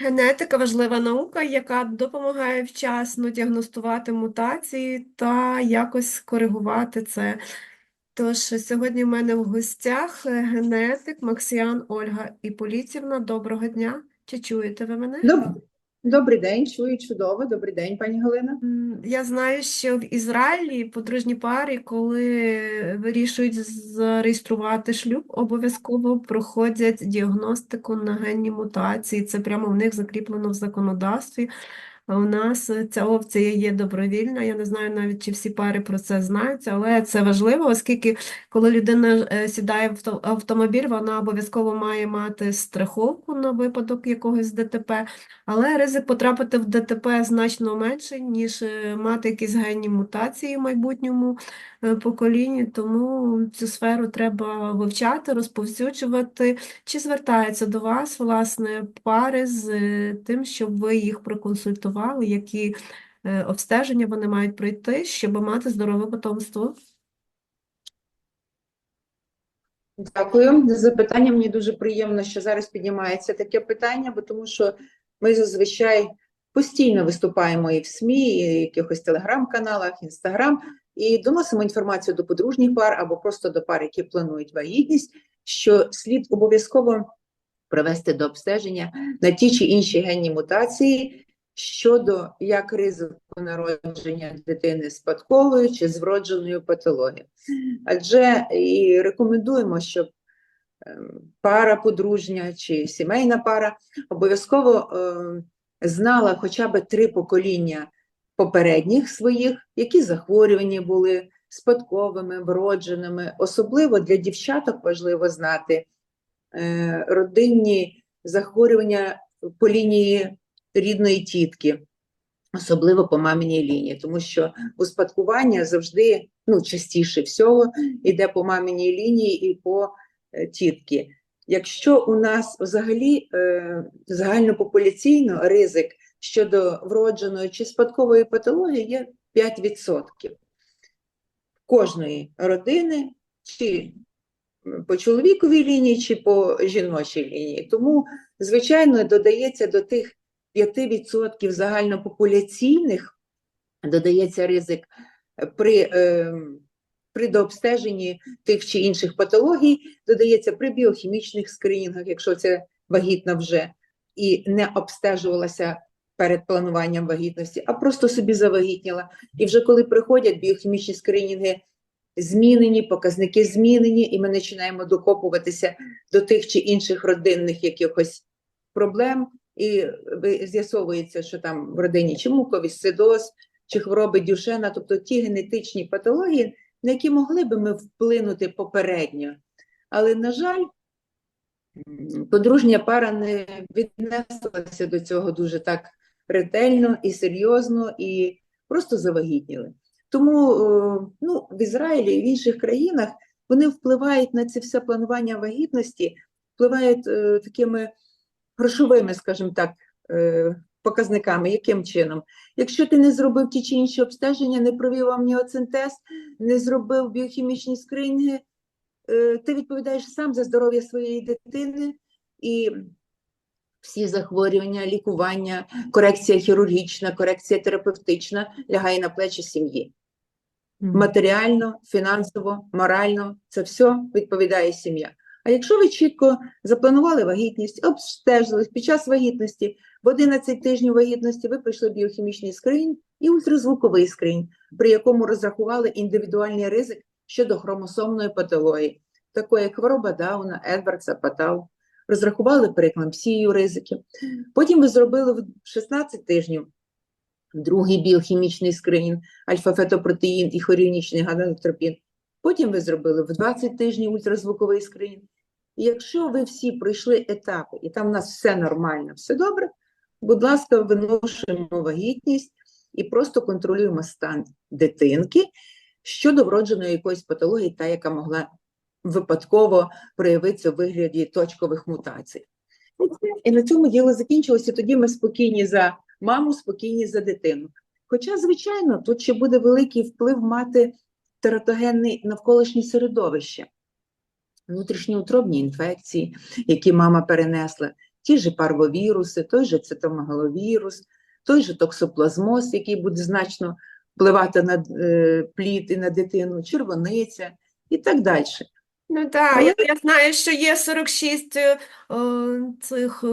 Генетика важлива наука, яка допомагає вчасно діагностувати мутації та якось коригувати це. Тож сьогодні в мене в гостях генетик Максіан Ольга Іполітівна. Доброго дня. Чи чуєте ви мене? Доб- Добрий день, чую чудово. Добрий день, пані Галина. Я знаю, що в Ізраїлі подружні пари, коли вирішують зареєструвати шлюб, обов'язково проходять діагностику на генні мутації. Це прямо в них закріплено в законодавстві. У нас ця опція є добровільна. Я не знаю навіть, чи всі пари про це знають, але це важливо, оскільки коли людина е, сідає в автомобіль, вона обов'язково має мати страховку на випадок якогось ДТП. Але ризик потрапити в ДТП значно менший, ніж е, мати якісь генні мутації в майбутньому е, поколінні, тому цю сферу треба вивчати, розповсюджувати. Чи звертаються до вас, власне, пари з тим, щоб ви їх проконсультували, які е, обстеження вони мають пройти, щоб мати здорове потомство? Дякую за запитання. Мені дуже приємно, що зараз піднімається таке питання, бо тому що ми зазвичай постійно виступаємо і в СМІ, і в якихось телеграм-каналах, інстаграм, і доносимо інформацію до подружніх пар або просто до пар, які планують вагітність, що слід обов'язково привести до обстеження на ті чи інші генні мутації щодо як ризику народження дитини спадковою чи з вродженою патологією. Адже і рекомендуємо, щоб ем, пара подружня чи сімейна пара обов'язково ем, знала хоча б три покоління попередніх своїх, які захворювання були спадковими, вродженими. Особливо для дівчаток важливо знати е, родинні захворювання по лінії рідної тітки, особливо по маминій лінії, тому що успадкування завжди, ну, частіше всього, йде по маминій лінії і по е, тітки. Якщо у нас взагалі е, загальнопопуляційно ризик щодо вродженої чи спадкової патології є 5% кожної родини, чи по чоловіковій лінії, чи по жіночій лінії. Тому, звичайно, додається до тих 5% загальнопопуляційних, додається ризик при, е, при дообстеженні тих чи інших патологій, додається при біохімічних скринінгах, якщо це вагітна вже, і не обстежувалася перед плануванням вагітності, а просто собі завагітніла. І вже коли приходять біохімічні скринінги, змінені, показники змінені, і ми починаємо докопуватися до тих чи інших родинних якихось проблем, і з'ясовується, що там в родині чи муковісцидоз, чи хвороби Дюшена, тобто ті генетичні патології, на які могли би ми вплинути попередньо. Але, на жаль, подружня пара не віднеслася до цього дуже так ретельно і серйозно, і просто завагітніли. Тому е, ну, в Ізраїлі і в інших країнах вони впливають на це все планування вагітності, впливають е, такими грошовими, скажімо так, е, показниками. Яким чином? Якщо ти не зробив ті чи інші обстеження, не провів амніоцентез, не зробив біохімічні скринінги, е, ти відповідаєш сам за здоров'я своєї дитини і всі захворювання, лікування, корекція хірургічна, корекція терапевтична лягає на плечі сім'ї. Матеріально, фінансово, морально це все відповідає сім'я. А якщо ви чітко запланували вагітність, обстежили під час вагітності, в 11 тижнів вагітності ви пройшли біохімічний скринінг і ультразвуковий скринінг, при якому розрахували індивідуальний ризик щодо хромосомної патології, такої як хвороба Дауна, Едвардса, Патау. Розрахували прееклампсію ризики. Потім ви зробили в 16 тижнів другий біохімічний скринінг, альфа-фетопротеїн і хоріонічний ганатропін. Потім ви зробили в 20 тижнів ультразвуковий скринінг. І якщо ви всі пройшли етапи, і там у нас все нормально, все добре, будь ласка, виношуємо вагітність і просто контролюємо стан дитинки щодо вродженої якоїсь патології, та, яка могла випадково проявитися в вигляді точкових мутацій. І. На цьому діло закінчилося. Тоді ми спокійні за маму, спокійні за дитину. Хоча, звичайно, тут ще буде великий вплив мати тератогенне навколишнє середовище, внутрішньоутробні інфекції, які мама перенесла, ті ж парвовіруси, той же цитомегаловірус, той же токсоплазмоз, який буде значно впливати на е, плід і на дитину, червониця і так далі. Ну так, Але- я, знаю, що є 46 е, е, цих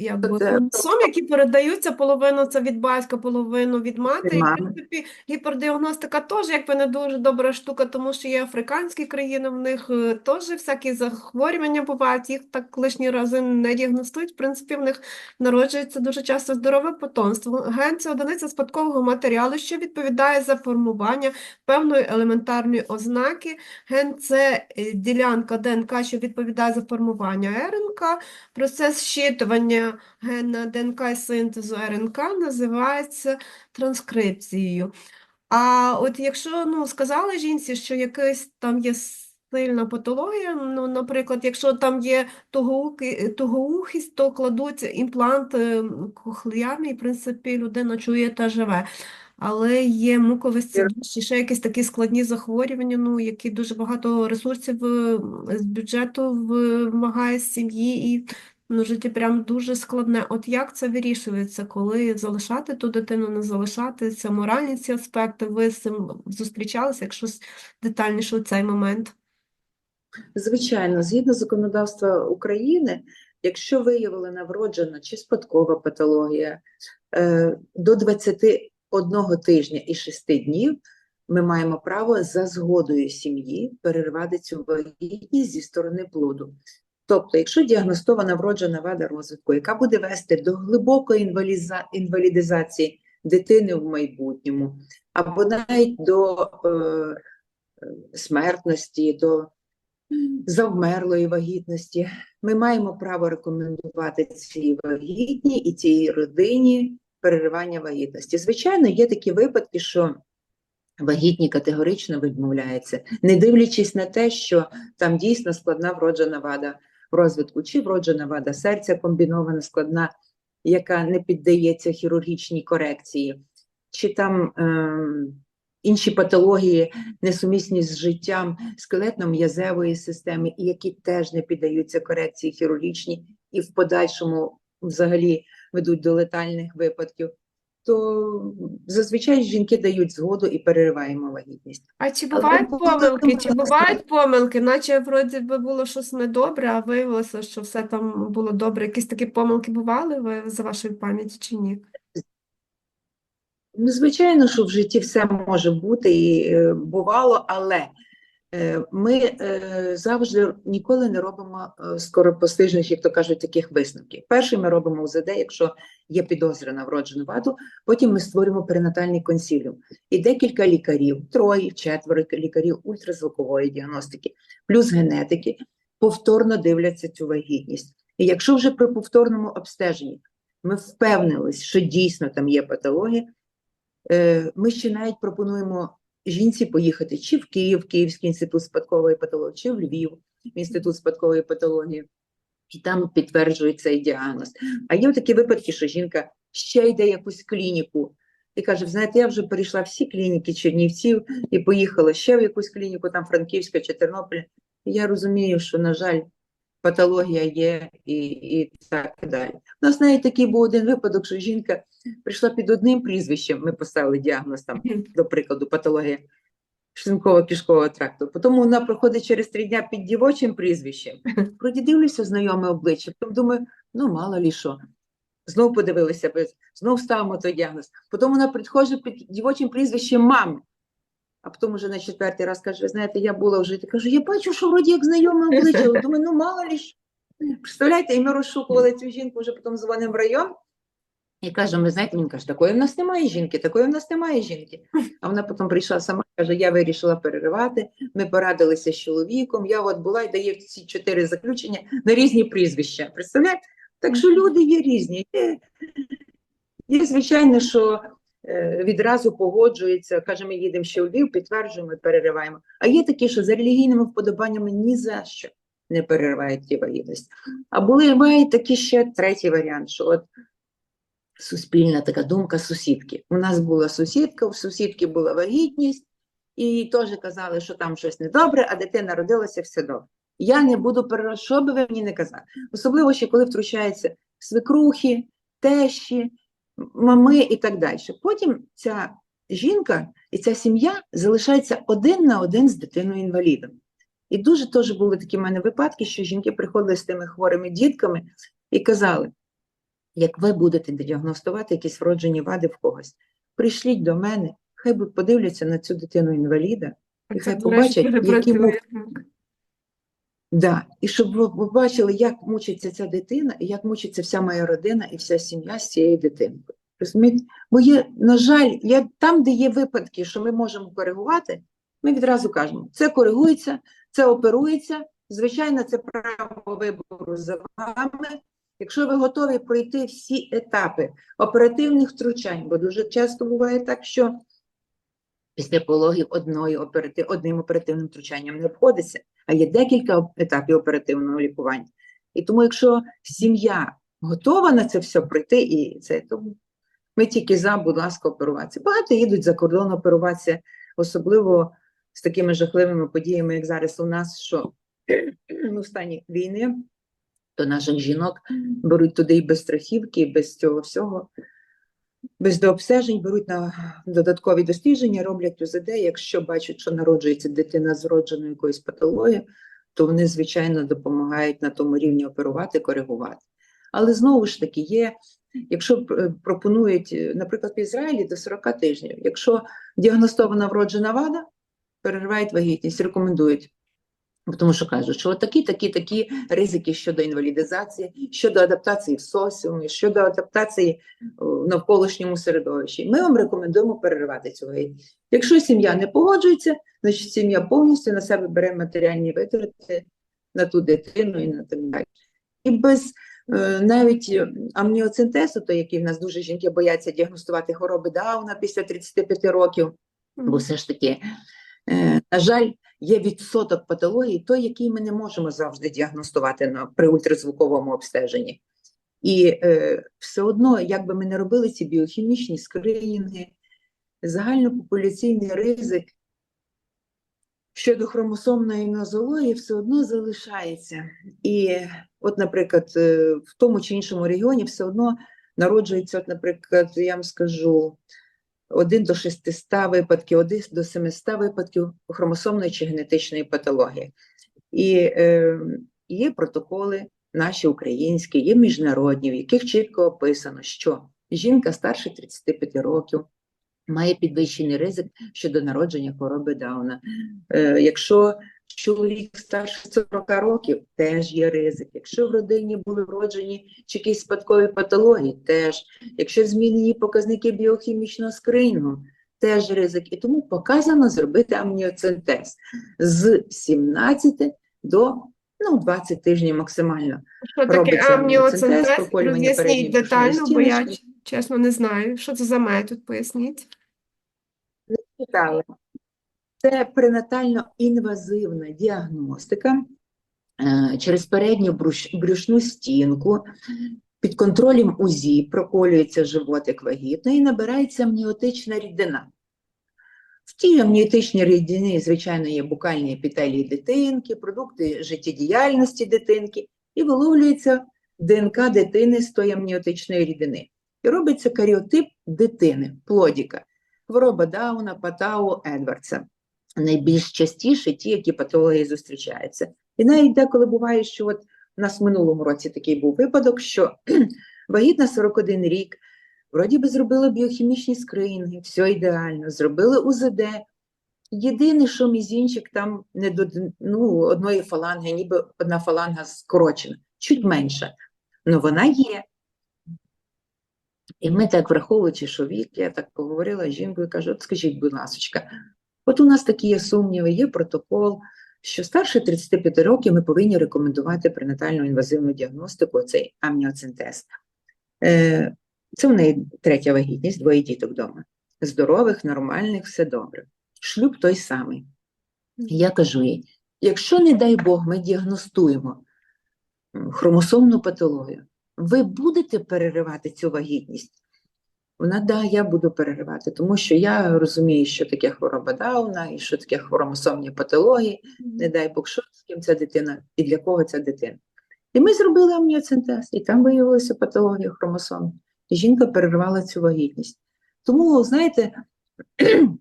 як би, Це- хромосом, які передаються, половину це від батька, половину від мати. І, в мами. принципі, гіпердіагностика теж якби не дуже добра штука, тому що є африканські країни, в них е, теж всякі захворювання бувають, їх так лишні рази не діагностують. В принципі, в них народжується дуже часто здорове потомство. Ген – це одиниця спадкового матеріалу, що відповідає за формування певної елементарної ознаки. Ген це е, ділянка ДНК, що відповідає за формування РНК. Процес щитування гена ДНК і синтезу РНК називається транскрипцією. А от якщо ну, сказали жінці, що якась там є сильна патологія, ну, наприклад, якщо там є тугоухість, то кладуть імплант е, кохлеарний, в принципі, людина чує та живе. Але є муковисцидоз і ще якісь такі складні захворювання, ну, які дуже багато ресурсів е, з бюджету вимагає сім'ї, і ну, життя прям дуже складне. От як це вирішується, коли залишати ту дитину, не залишати, це моральні ці аспекти, ви з цим зустрічалися, якщо детальніше у цей момент? Звичайно, згідно законодавства України, якщо виявлена вроджена чи спадкова патологія е, до 21 тижня і 6 днів, ми маємо право за згодою сім'ї перервати цю вагітність зі сторони плоду. Тобто, якщо діагностована вроджена вада розвитку, яка буде вести до глибокої інвалідизації дитини в майбутньому, або навіть до е, смертності, до завмерлої вагітності, ми маємо право рекомендувати цій вагітній і цій родині переривання вагітності. Звичайно, є такі випадки, що вагітні категорично відмовляються, не дивлячись на те, що там дійсно складна вроджена вада розвитку, чи вроджена вада серця комбінована складна, яка не піддається хірургічній корекції, чи там ем, інші патології, несумісні з життям скелетно-м'язевої системи, які теж не піддаються корекції хірургічній і в подальшому взагалі ведуть до летальних випадків, то зазвичай жінки дають згоду і перериваємо вагітність. А чи бувають буде помилки? Чи бувають помилки, наче вроді би було щось недобре, а виявилося, що все там було добре. Якісь такі помилки бували ви за вашою пам'яті чи ні? Ну, звичайно, що в житті все може бути і е, бувало, але ми е, завжди ніколи не робимо е, скоропостижних, як то кажуть, таких висновків. Перший ми робимо УЗД, якщо є підозра на вроджену ваду, потім ми створюємо перинатальний консиліум. І декілька лікарів, троє, четверо лікарів ультразвукової діагностики, плюс генетики, повторно дивляться цю вагітність. І якщо вже при повторному обстеженні ми впевнились, що дійсно там є патологія, Е, Ми ще навіть пропонуємо жінці поїхати чи в Київ, Київський інститут спадкової патології, чи в Львів, інститут спадкової патології, і там підтверджують цей діагноз. А є такі випадки, що жінка ще йде якусь клініку і каже: знаєте, я вже перейшла всі клініки Чернівців і поїхала ще в якусь клініку, там Франківська чи Тернопіль. Я розумію, що, на жаль, патологія є і, і так далі. У нас навіть такий був один випадок, що жінка прийшла під одним прізвищем, ми поставили діагноз там, до прикладу, патологія шлунково-кишкового тракту. Потім вона проходить через три дня під дівочим прізвищем. Вроді дивлюся знайоме обличчя, потім думаю, ну мало лі що. Знов подивилися, без- знов ставимо той діагноз. Потім вона приходить під дівочим прізвищем мами. А потім вже на четвертий раз каже, ви знаєте, я була вже. Кажу, я бачу, що вроді як знайоме обличчя. Думаю, ну мало лі що. Представляєте, і ми розшукували цю жінку, вже потім дзвонимо в район. І кажемо, ви знаєте, він каже, такої в нас немає жінки, такої в нас немає жінки. А вона потім прийшла сама, каже, я вирішила переривати, ми порадилися з чоловіком, я от була і дає ці чотири заключення на різні прізвища. Представляєте? Так що люди є різні. Є, є звичайно, що е, відразу погоджується, каже, ми їдемо ще у Львів, підтверджуємо, і перериваємо. А є такі, що за релігійними вподобаннями ні за що не переривають ті вагітності. А були бувають такі ще третій варіант, що от суспільна така думка сусідки. У нас була сусідка, у сусідки була вагітність, і теж казали, що там щось недобре, а дитина родилася, все добре. Я не буду переривати, що би ви мені не казали. Особливо ще коли втручаються свекрухи, тещі, мами і так далі. Потім ця жінка і ця сім'я залишається один на один з дитиною інвалідом. І дуже теж були такі в мене випадки, що жінки приходили з тими хворими дітками і казали: як ви будете діагностувати якісь вроджені вади в когось, прийшліть до мене, хай подивляться на цю дитину інваліда, І Це, хай побачать, які працює. да. і щоб ви ви бачили, як мучиться ця дитина, і як мучиться вся моя родина і вся сім'я з цією дитиною. Розумієте? Бо є, на жаль, я, там, де є випадки, що ми можемо коригувати, ми відразу кажемо, це коригується, це оперується. Звичайно, це право вибору за вами. Якщо ви готові пройти всі етапи оперативних втручань, бо дуже часто буває так, що після пологів одною оператив, одним оперативним втручанням не обходиться, а є декілька етапів оперативного лікування. І тому, якщо сім'я готова на це все пройти, і це то ми тільки за, будь ласка, оперуватися. Багато їдуть за кордон оперуватися, особливо з такими жахливими подіями, як зараз у нас, що ну, в стані війни, то наших жінок беруть туди і без страхівки, і без цього всього, без дообстежень, беруть на додаткові дослідження, роблять УЗД. Якщо бачать, що народжується дитина з вродженою якоюсь патологією, то вони, звичайно, допомагають на тому рівні оперувати, коригувати. Але знову ж таки, є, якщо е, пропонують, е, наприклад, в Ізраїлі до 40 тижнів, якщо діагностована вроджена вада, переривають вагітність, рекомендують. Тому що кажуть, що такі, такі, такі ризики щодо інвалідизації, щодо адаптації в соціумі, щодо адаптації в навколишньому середовищі. Ми вам рекомендуємо переривати вагітність. Якщо сім'я не погоджується, значить сім'я повністю на себе бере матеріальні витрати на ту дитину і на так далі. І без е, навіть е, амніоцентезу, то який в нас дуже жінки бояться діагностувати хвороби Дауна після 35 років, бо все ж таки, е, на жаль, є відсоток патологій, той, який ми не можемо завжди діагностувати на, при ультразвуковому обстеженні. І е, все одно, як би ми не робили ці біохімічні скринінги, загальнопопуляційний ризик щодо хромосомної нозології все одно залишається. І от, наприклад, е, в тому чи іншому регіоні все одно народжується, от, наприклад, я вам скажу, 1 до 600 випадків, 1 до 700 випадків хромосомної чи генетичної патології. І е, є протоколи наші українські, є міжнародні, в яких чітко описано, що жінка старше 35 років має підвищений ризик щодо народження хвороби Дауна. Е, якщо чоловік старше 40 років, теж є ризик. Якщо в родині були вроджені чи якісь спадкові патології, теж. Якщо змінені показники біохімічного скринінгу, теж ризик. І тому показано зробити амніоцентез з 17 до ну, 20 тижнів максимально. Що таке робиться амніоцентез, Роз'ясніть детально, бо я чесно не знаю. Що це за метод, поясніть. Читали. Це пренатально-інвазивна діагностика е, через передню брюшну стінку. Під контролем УЗІ проколюється животик вагітної і набирається амніотична рідина. В тій амніотичній рідині, звичайно, є букальні епітелії дитинки, продукти життєдіяльності дитинки, і виловлюється ДНК дитини з тої амніотичної рідини. І робиться каріотип дитини, плодіка. Хвороба Дауна, Патау, Едвардса. Найбільш частіше ті, які патології зустрічаються. І навіть деколи буває, що от у нас в минулому році такий був випадок, що вагітна 41 рік, вроді би зробили біохімічні скринінги, все ідеально, зробили УЗД. Єдине, що мізінчик там не до ну, одної фаланги, ніби одна фаланга скорочена, чуть менша. Ну вона є. І ми так, враховуючи, що вік, я так поговорила з жінкою, кажу, от скажіть, будь ласка, от у нас такі є сумніви, є протокол, що старше 35 років ми повинні рекомендувати пренатальну інвазивну діагностику, цей амніоцентез. Е, Це в неї третя вагітність, двоє діток вдома. Здорових, нормальних, все добре. Шлюб той самий. Я кажу їй, якщо, не дай Бог, ми діагностуємо хромосомну патологію, ви будете переривати цю вагітність? Вона, да, я буду переривати, тому що я розумію, що таке хвороба Дауна і що таке хромосомні патології, не дай Бог, що з ким ця дитина і для кого ця дитина. І ми зробили амніоцентез, і там виявилася патологія хромосом. І жінка перервала цю вагітність. Тому, знаєте,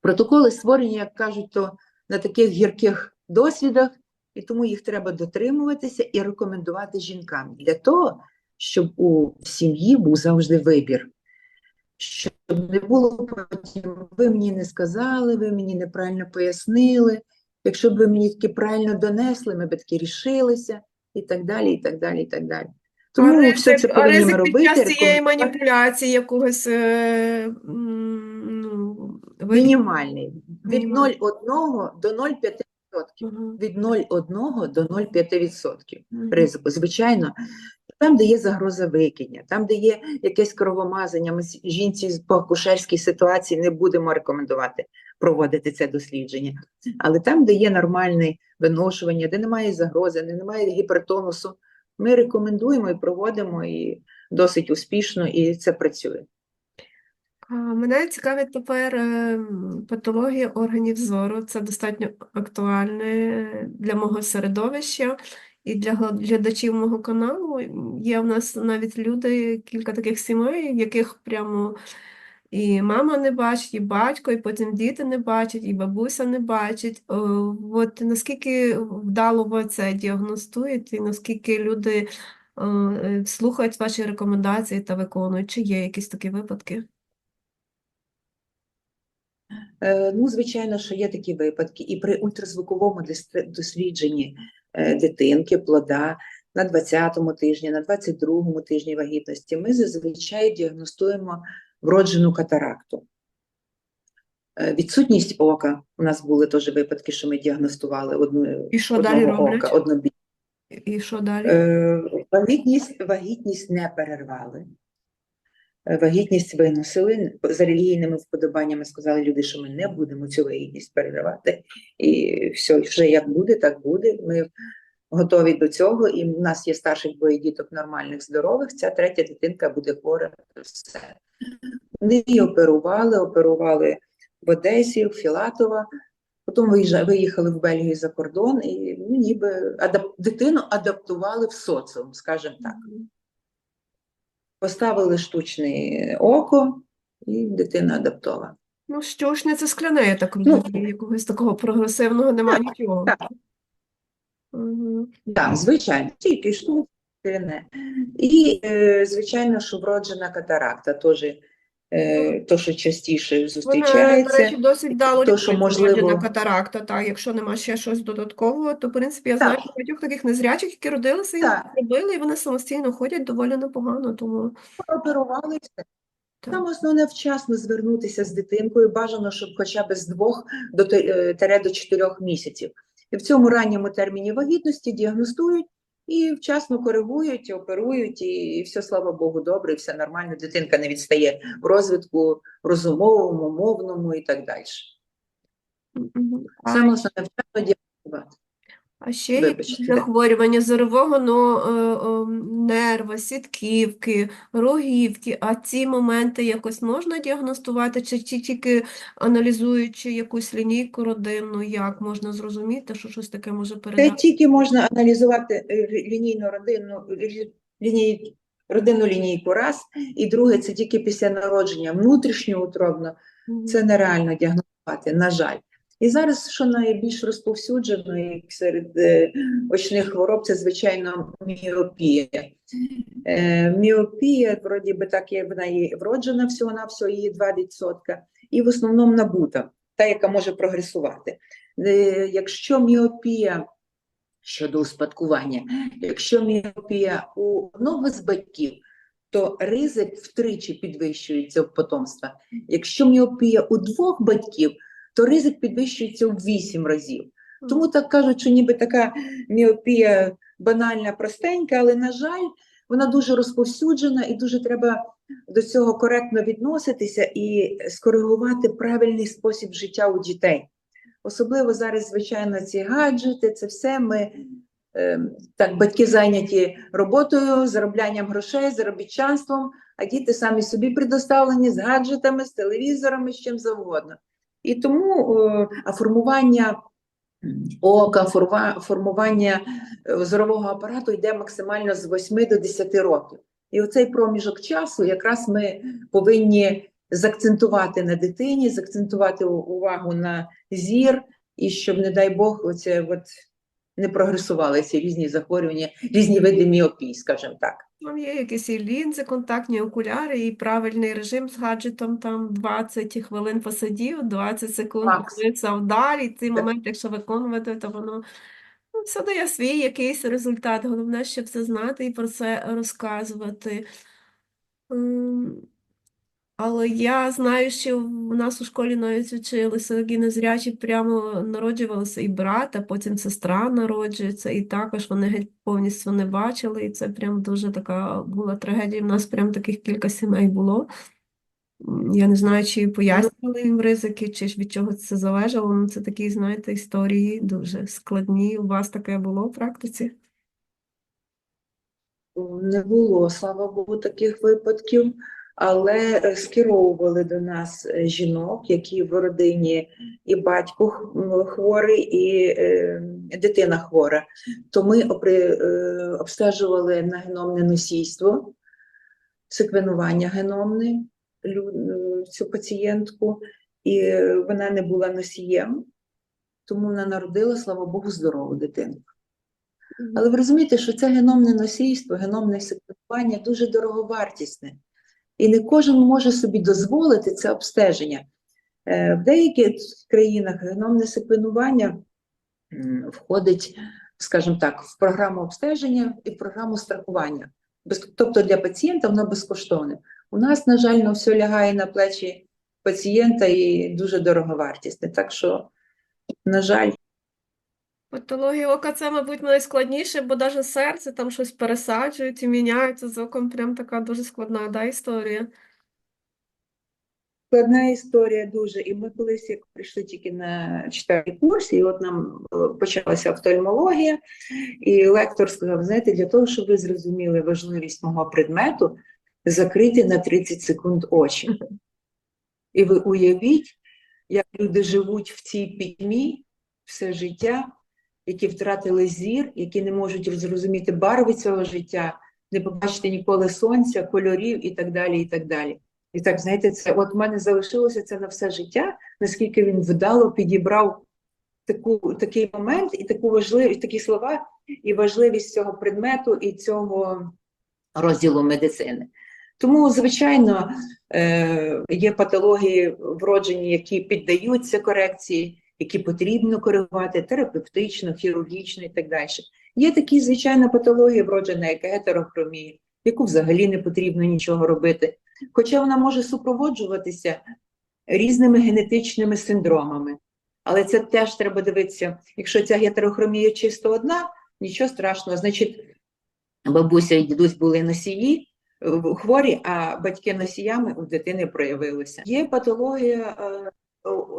протоколи створені, як кажуть, то на таких гірких досвідах, і тому їх треба дотримуватися і рекомендувати жінкам для того, щоб у сім'ї був завжди вибір. Щоб не було потім, ви мені не сказали, ви мені неправильно пояснили. Якщо б ви мені таки правильно донесли, ми б таки рішилися, і так далі, і так далі, і так далі. Тому А все це повинні робити. під час цієї маніпуляції якогось е, ну, ви- Мінімальний. Від 0,1 до 0,5%. Від 0,1 до 0,5% ризику. Звичайно, там, де є загроза викидня, там, де є якесь кровомазання, ми жінці по акушерській ситуації не будемо рекомендувати проводити це дослідження. Але там, де є нормальне виношування, де немає загрози, де немає гіпертонусу, ми рекомендуємо і проводимо і досить успішно, і це працює. Мене цікавить тепер е, патологія органів зору. Це достатньо актуальне для мого середовища і для глядачів мого каналу. Є в нас навіть люди, кілька таких сімей, яких прямо і мама не бачить, і батько, і потім діти не бачать, і бабуся не бачить. Е, От наскільки вдало ви це діагностуєте, і наскільки люди е, слухають ваші рекомендації та виконують, чи є якісь такі випадки? Е, Ну, звичайно, що є такі випадки, і при ультразвуковому дослідженні дитинки, плода на 20-му тижні, на 22-му тижні вагітності ми зазвичай діагностуємо вроджену катаракту. Е, Відсутність ока. У нас були теж випадки, що ми діагностували одну, І що далі роблять? ока, однобі. І що далі? Е, Вагітність, вагітність не перервали. Е, Вагітність виносили за релігійними вподобаннями. Сказали люди, що ми не будемо цю вагітність переривати. І все, вже як буде, так буде. Ми готові до цього. І в нас є старших двоє діток нормальних, здорових. Ця третя дитинка буде хвора. Все. Вони її оперували, оперували в Одесі, в Філатова. Потім виїхали в Бельгію за кордон, і ну, ніби адап... дитину адаптували в соціум, скажімо так. Поставили штучне око, і дитина адаптована. Ну, штучне це скляне, я так Ну. Якогось такого прогресивного немає нічого. так. угу. Так, звичайно, тільки штучне. І, е, звичайно, що вроджена катаракта теж то, що частіше Вона, до речі, досить вдало то, що, можливо- вроджена катаракта, так, якщо нема ще щось додаткового, то, в принципі, я знаю Так. багатьох таких незрячих, які родилися і Так. зробили, і вони самостійно ходять доволі непогано, тому Оперували все. Так. Там основне вчасно звернутися з дитинкою. Бажано, щоб хоча б з двох до те- е, тере до чотирьох місяців. І в цьому ранньому терміні вагітності діагностують і вчасно коригують, оперують, і, все, слава Богу, добре, і все нормально. Дитинка не відстає в розвитку розумовому, мовному і так далі. Саме основне вчасно діагностувати. А ще якісь захворювання зорового ну, е, е, нерва, сітківки, рогівки, а ці моменти якось можна діагностувати, чи, тільки аналізуючи якусь лінійку родинну, як можна зрозуміти, що щось таке може Це передати? тільки можна аналізувати е, лінійну родинну лі- ліній, родинну лінійку раз, і друге це тільки після народження внутрішньоутробно. Це нереально діагностувати, на жаль. І зараз, що найбільш розповсюджено серед е, очних хвороб, це звичайно міопія. Е, міопія, вроді би так, є вона є вроджена всього-навсього, її 2%, і в основному набута, та, яка може прогресувати. Е, якщо міопія щодо успадкування, якщо міопія у одного з батьків, то ризик втричі підвищується в потомства. Якщо міопія у двох батьків, то ризик підвищується в вісім разів. Тому так кажуть, що ніби така міопія банальна, простенька, але, на жаль, вона дуже розповсюджена і дуже треба до цього коректно відноситися і скоригувати правильний спосіб життя у дітей. Особливо зараз, звичайно, ці гаджети, це все ми е, так, батьки зайняті роботою, зароблянням грошей, заробітчанством, а діти самі собі предоставлені з гаджетами, з телевізорами, з чим завгодно. І тому е, а формування ока, формування е, зорового апарату йде максимально з 8 до 10 років. І оцей проміжок часу якраз ми повинні закцентувати на дитині, закцентувати увагу на зір, і щоб, не дай Бог, оце от не прогресували ці різні захворювання, різні види міопії, скажімо так. Там є якісь і лінзи, контактні окуляри, і правильний режим з гаджетом, там 20 хвилин посидів, 20 секунд подивився вдалі, цей Так. момент, якщо виконувати, то воно ну, все дає свій якийсь результат. Головне, щоб це знати і про це розказувати. Але я знаю, що в нас у школі навіть вчилися незрячі, прямо народжувалися і брат, а потім сестра народжується, і також вони геть повністю не бачили, і це прям дуже така була трагедія. У нас прям таких кілька сімей було. Я не знаю, чи пояснювали їм ризики, чи ж від чого це залежало. Ну, це такі, знаєте, історії дуже складні. У вас таке було в практиці? Не було, слава Богу, таких випадків, але скеровували до нас е, жінок, які в родині і батько хворий, і е, дитина хвора. То ми е, обстежували на геномне носійство, секвенування геномне цю пацієнтку, і вона не була носієм, тому вона народила, слава Богу, здорову дитину. Але ви розумієте, що це геномне носійство, геномне секвенування дуже дороговартісне. І не кожен може собі дозволити це обстеження. Е, В деяких країнах геномне секвенування входить, скажімо так, в програму обстеження і в програму страхування. Тобто для пацієнта воно безкоштовне. У нас, на жаль, все лягає на плечі пацієнта і дуже дороговартісне. Так що, на жаль, Патологія ока це, мабуть, найскладніше, бо навіть серце там щось пересаджують і міняються з оком. Прям така дуже складна, да, історія. Складна історія дуже. І ми колись як прийшли тільки на четвертий курс, і от нам е, почалася офтальмологія, і лектор сказав: знаєте, для того, щоб ви зрозуміли важливість мого предмету, закрити на 30 секунд очі. І ви уявіть, як люди живуть в цій пітьмі все життя, які втратили зір, які не можуть зрозуміти барви цього життя, не побачити ніколи сонця, кольорів і так далі. І так далі. І так, знаєте, це от в мене залишилося це на все життя, наскільки він вдало підібрав таку, такий момент і таку важливість, такі слова, і важливість цього предмету і цього розділу медицини. Тому, звичайно, е, є патології вроджені, які піддаються корекції, які потрібно коригувати терапевтично, хірургічно і так далі. Є такі, звичайно, патології вроджені, як гетерохромія, яку взагалі не потрібно нічого робити. Хоча вона може супроводжуватися різними генетичними синдромами. Але це теж треба дивитися. Якщо ця гетерохромія чисто одна, нічого страшного. Значить, бабуся і дідусь були носії, е, хворі, а батьки носіями у дитини проявилися. Є патологія е,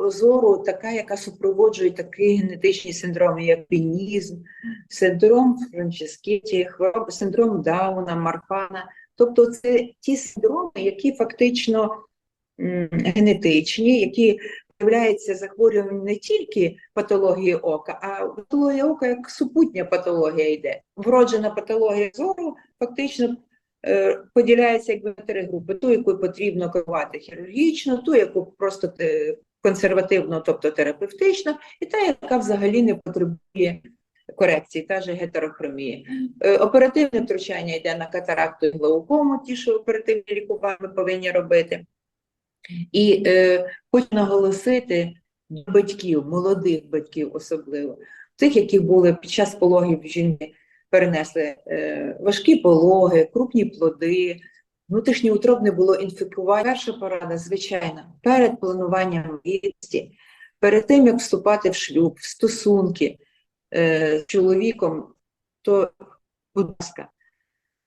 зору, така, яка супроводжує такі генетичні синдроми, як пінізм, синдром Франческіті, хвороба, синдром Дауна, Марфана. Тобто це ті синдроми, які фактично генетичні, які проявляються захворювання не тільки патології ока, а патологія ока як супутня патологія йде. Вроджена патологія зору фактично е, поділяється якби на три групи: ту, яку потрібно керувати хірургічно, ту, яку просто консервативно, тобто терапевтично, і та, яка взагалі не потребує корекції, та же гетерохромія. Е, Оперативне втручання йде на катаракту і глаукому, ті, що оперативні лікування повинні робити. І е, хочу наголосити до батьків, молодих батьків особливо, тих, які були під час пологів жінки, перенесли е, важкі пологи, крупні плоди, внутрішньоутробне було інфікування. Перша порада, звичайно, перед плануванням вагітності, перед тим, як вступати в шлюб, в стосунки е, з чоловіком, то, будь ласка,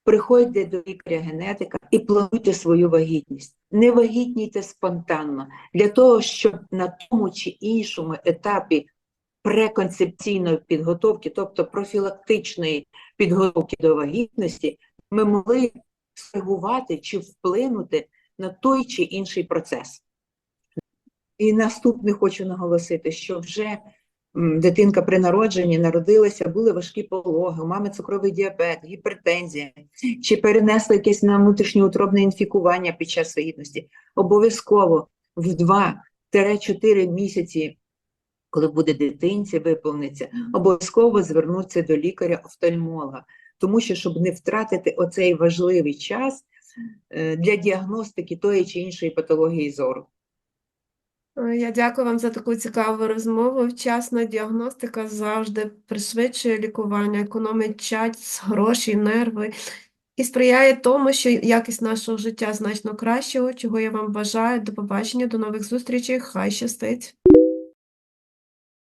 приходьте до лікаря-генетика і плануйте свою вагітність. Не вагітніте спонтанно, для того, щоб на тому чи іншому етапі преконцепційної підготовки, тобто профілактичної підготовки до вагітності, ми могли скоригувати чи вплинути на той чи інший процес. І наступне хочу наголосити, що вже дитинка при народженні народилася, були важкі пологи, у мами цукровий діабет, гіпертензія, чи перенесли якесь на внутрішньоутробне інфікування під час вагітності. Обов'язково в 2-4 місяці, коли буде дитинці, виповниться, обов'язково звернутися до лікаря-офтальмолога, тому що, щоб не втратити оцей важливий час е, для діагностики тої чи іншої патології зору. Е, Я дякую вам за таку цікаву розмову. Вчасна діагностика завжди пришвидшує лікування, економить час, гроші, нерви і сприяє тому, що якість нашого життя значно кращого, чого я вам бажаю. До побачення, до нових зустрічей. Хай щастить!